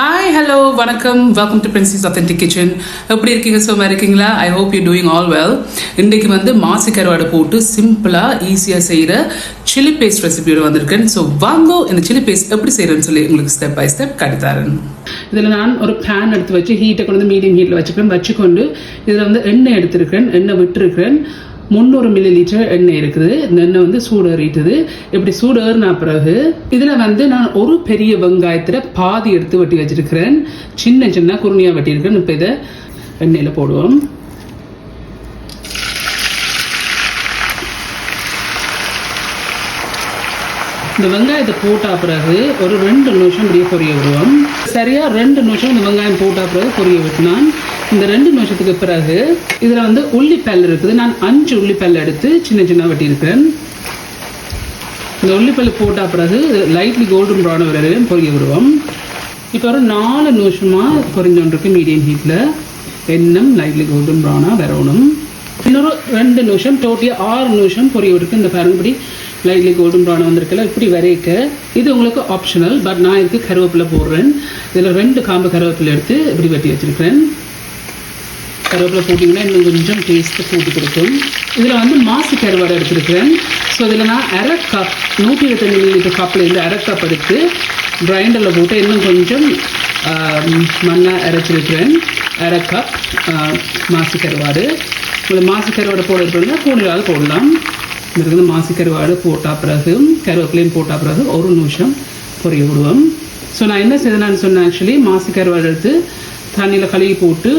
Hi hello வணக்கம். Welcome to Princy's authentic kitchen எப்படி இருக்கீங்க? சும்மா இருக்கீங்களா? I hope you doing all well இன்றைக்கு வந்து மாசி கருவாடை போட்டு சிம்பிளாக ஈஸியாக செய்கிற சில்லி பேஸ்ட் ரெசிபியோடு வந்திருக்கேன். ஸோ வாங்கோ இந்த சில்லி பேஸ்ட் எப்படி செய்கிறேன்னு சொல்லி உங்களுக்கு ஸ்டெப் பை ஸ்டெப் காட்டித்தரேன். இதில் நான் ஒரு பேன் எடுத்து வச்சு ஹீட்டை கொண்டு வந்து மீடியம் ஹீட்டில் வச்சுப்பேன். வச்சுக்கொண்டு இதில் வந்து எண்ணெய் எடுத்திருக்கேன் எண்ணெய் விட்டுருக்கேன் முந்நூறு மில்லி லிட்டர் எண்ணெய் இருக்குது. இந்த எண்ணெய் வந்து சூடேறிட்டுது. இப்படி சூடு பிறகு இதில் வந்து நான் ஒரு பெரிய வெங்காயத்தில் பாதி எடுத்து வெட்டி வச்சிருக்கிறேன். சின்ன சின்ன குருணியாக வெட்டியிருக்கேன் இப்போ இதை எண்ணெயில் போடுவோம். இந்த வெங்காயத்தை போட்டா பிறகு ஒரு ரெண்டு நிமிஷம் இப்படியே பொரிய விடுவோம். சரியா ரெண்டு நிமிஷம் இந்த வெங்காயம் போட்டா பிறகு பொரிய விட்டுனான். இந்த ரெண்டு நிமிஷத்துக்கு பிறகு இதில் வந்து உள்ளிப்பல் இருக்குது. நான் அஞ்சு உள்ளிப்பல் எடுத்து சின்ன சின்ன வெட்டியிருக்கேன். இந்த உள்ளிப்பல் போட்டா பிறகு லைட்லி கோல்டன் ப்ரௌன் வரையிலையும் பொரிய விடுவோம். இப்போ ஒரு நாலு நிமிஷமாக பொரிஞ்சோன்றிருக்கு மீடியம் ஹீட்டில் எண்ணம் லைட்லி கோல்டன் ப்ரௌனாக வரணும். இன்னொரு ரெண்டு நிமிஷம் டோட்டலி ஆறு நிமிஷம் பொரிய விட்டுருக்கு. இந்த பாருங்கப்படி லைட்லி கோல்டன் ப்ரௌன் வந்திருக்குல்ல இப்படி வரைக்க. இது உங்களுக்கு ஆப்ஷனல் பட் நான் இதுக்கு கருவேப்பிலை போடுறேன். இதில் ரெண்டு காம்பு கருவேப்பிலை எடுத்து இப்படி வெட்டி வச்சுருக்கிறேன். கருவேப்பிலை போட்டிங்கன்னா இன்னும் கொஞ்சம் டேஸ்ட்டு கூட்டி கொடுக்கும். இதில் வந்து மாசு கருவாடை எடுத்துருக்கிறேன். ஸோ இதில் நான் அரை கப் நூற்றி இருபத்தஞ்சு மில்லிலிட்டர் கப்பில் இருந்து அரை கப் எடுத்து கிரைண்டரில் போட்டு இன்னும் கொஞ்சம் மண்ணை அரைச்சிருக்கிறேன். அரை கப் மாசு கருவாடு. உங்களுக்கு மாசு கருவாடை போட இருப்பீங்கன்னா கூடுதலாக போடலாம் இருக்குது மாசு கருவாடு போட்டால் பிறகு கருவேப்பிலையும் போட்டால் பிறகு ஒரு நிமிஷம் பொரிய விடுவோம். ஸோ நான் என்ன செய்தேன்னு சொன்னேன் ஆக்சுவலி மாசு கருவாடு எடுத்து தண்ணியில் கழுவி போட்டு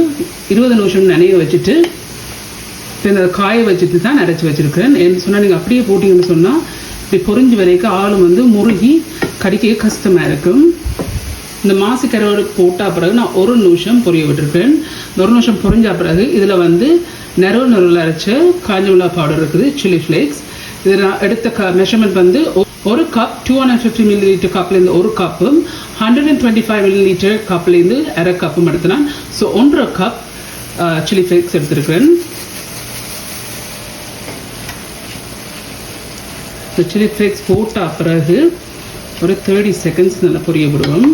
இருபது நிமிஷம் நனைய வச்சுட்டு இந்த காய வச்சுட்டு தான் நிறச்சி வச்சுருக்கிறேன். என்ன சொன்னால் நீங்கள் அப்படியே போட்டிங்கன்னு சொன்னால் இப்படி பொறிஞ்சு வரைக்கும் ஆளும் வந்து முருகி கடிக்க கஷ்டமாக இருக்கும். இந்த மாசு கருவாடு போட்டால் பிறகு நான் ஒரு நிமிஷம் பொரிய விட்டுருக்கேன் ஒரு நிமிஷம் பொரிஞ்ச பிறகு இதில் வந்து நெருவு நெருவில் அரைச்ச காஞ்சி மிளகா பவுடர் இருக்குது சில்லி ஃப்ளேக்ஸ் இதில் நான் எடுத்த க மெஷர்மெண்ட் வந்து ஒரு cup two hundred fifty millilitre கப்லேருந்து ஒரு கப்பும் hundred and twenty five millilitre கப்லேருந்து அரை கப்பும் எடுத்தினான் ஸோ ஒன்றரை கப் சில்லி ஃப்ளேக்ஸ் எடுத்திருக்கிறேன். ஸோ சில்லி ஃப்ளேக்ஸ் போட்ட பிறகு ஒரு தேர்ட்டி செகண்ட்ஸ் நல்லா பொரிய விடுவோம்.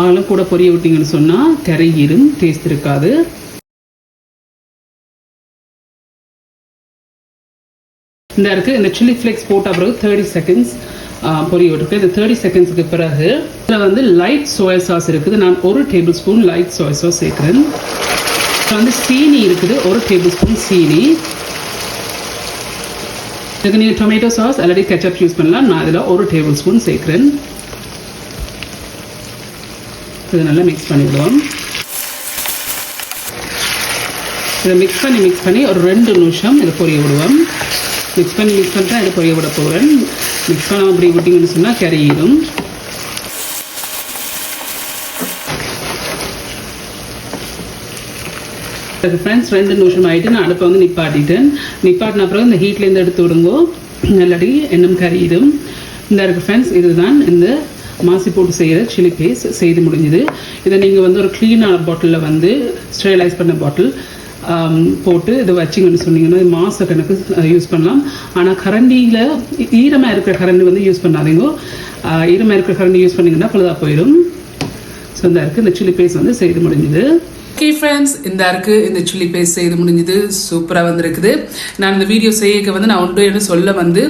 ஆளும் கூட பொரிய விட்டிங்கன்னு சொன்னால் கரையிரும் டேஸ்ட் இருக்காது. இந்த இருக்குது இந்த சில்லி ஃப்ளேக்ஸ் போட்ட பிறகு தேர்ட்டி செகண்ட்ஸ் பொரிய விட்டுருக்கு இந்த தேர்ட்டி செகண்ட்ஸுக்கு பிறகு இதில் வந்து லைட் சோயா சாஸ் இருக்குது. நான் ஒரு tablespoon light soya sauce சேர்க்குறேன் வந்து சீனி இருக்குது. ஒரு டேபிள் ஸ்பூன் சீனி. இதுக்கு நீங்கள் tomato sauce already ketchup use பண்ணலாம். நான் இதில் ஒரு டேபிள் ஸ்பூன் சேர்க்குறேன். இது நல்லா மிக்ஸ் பண்ணிவிடுவோம் இதை மிக்ஸ் பண்ணி மிக்ஸ் பண்ணி ஒரு ரெண்டு நிமிஷம் இதை பொரிய விடுவோம். மிக்ஸ் பண்ணி மிக்ஸ் பண்ணிட்டு இதை பொரிய விட போகிறேன் மிக்ஸ் பண்ணாமல் அப்படி விட்டிங்கன்னு சொன்னால் கரையிடும். ஃப்ரெண்ட்ஸ் ரெண்டு நிமிஷம் ஆகிட்டு நான் அடுப்பை வந்து நிப்பாட்டிட்டேன். நிப்பாட்டின பிறகு இந்த ஹீட்லேருந்து எடுத்து விடுங்கோ. நல்லடி எண்ணம் கறியிடும் இந்த இருக்குது ஃப்ரெண்ட்ஸ் இதுதான் இந்த மாசி போட்டு செய்கிற சில்லி பேஸ்ட் செய்து முடிஞ்சுது. இதை நீங்கள் வந்து ஒரு க்ளீனான பாட்டிலில் வந்து ஸ்டெரிலைஸ் பண்ண பாட்டில் போட்டு இதை வச்சிங்கன்னு சொன்னீங்கன்னா மாத கணக்கு யூஸ் பண்ணலாம். ஆனால் கரண்டியில் ஈரமாக இருக்கிற கரண்டி வந்து யூஸ் பண்ணாதீங்க. ஈரமாக இருக்கிற கரண்டி யூஸ் பண்ணிங்கன்னா பழுதாக போயிடும். ஸோ இந்த இருக்குது இந்த சில்லி பேஸ்ட் வந்து செய்து முடிஞ்சுது. ஓகே ஃப்ரெண்ட்ஸ் இந்த இருக்கு இந்த சில்லி பேஸ்ட் செய்து முடிஞ்சது. சூப்பராக வந்திருக்குது. நான் இந்த வீடியோ செய்யக்க வந்து நான் ஒன்று என்ன சொல்ல வந்து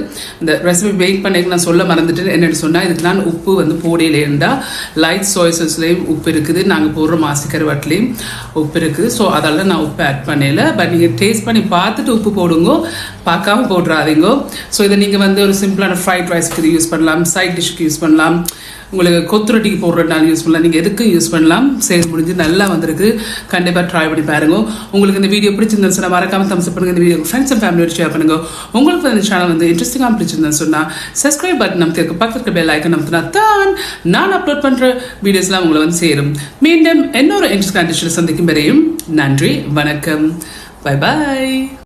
இந்த ரெசிபி வெயிட் பண்ணிக்க நான் சொல்ல மறந்துட்டேன். என்னென்னு சொன்னால் இதுக்கு நான் உப்பு வந்து போடையில் இருந்தால் லைட் சாய்ஸஸ்லேயும் உப்பு இருக்குது. நாங்கள் போடுற மாசி கருவாட்டிலையும் உப்பு இருக்குது. ஸோ அதெல்லாம் நான் உப்பு ஆட் பண்ணல. பட் நீங்கள் டேஸ்ட் பண்ணி பார்த்துட்டு உப்பு போடுங்க. பார்க்காம போடுறாதீங்கோ ஸோ இதை நீங்கள் வந்து ஒரு சிம்பிளான ஃப்ரைட் ரைஸ்க்கு யூஸ் பண்ணலாம். சைட் டிஷ்க்கு யூஸ் பண்ணலாம். உங்களுக்கு கொத்து ரொட்டிக்கு போடுறதுனால யூஸ் பண்ணலாம். நீங்கள் எதுக்கும் யூஸ் பண்ணலாம். சேல் முடிஞ்சு நல்லா வந்திருக்கு. கண்டிப்பாக ட்ரை பண்ணி பாருங்க. உங்களுக்கு இந்த வீடியோ பிடிச்சிருந்தா சொன்னால் மறக்காமல் தம்ஸ் பண்ணுங்க. இந்த வீடியோ ஃப்ரெண்ட்ஸ் அண்ட் ஃபேமிலியோட ஷேர் பண்ணுங்க. உங்களுக்கு இந்த சேனல் வந்து இன்ட்ரெஸ்டிங்காக பிடிச்சிருந்தா சொன்னால் சப்ஸ்கிரைப் பட்டன் நமக்கு பக்கத்துக்கு பெல் ஐக்கன் நமக்குனா தான் நான் அப்லோட் பண்ணுற வீடியோஸ்லாம் உங்களை வந்து சேரும். மீண்டும் இன்னொரு இன்ட்ரெஸ்ட் கண்டிஷனில் சந்திக்கும் வரையும் நன்றி வணக்கம். Bye bye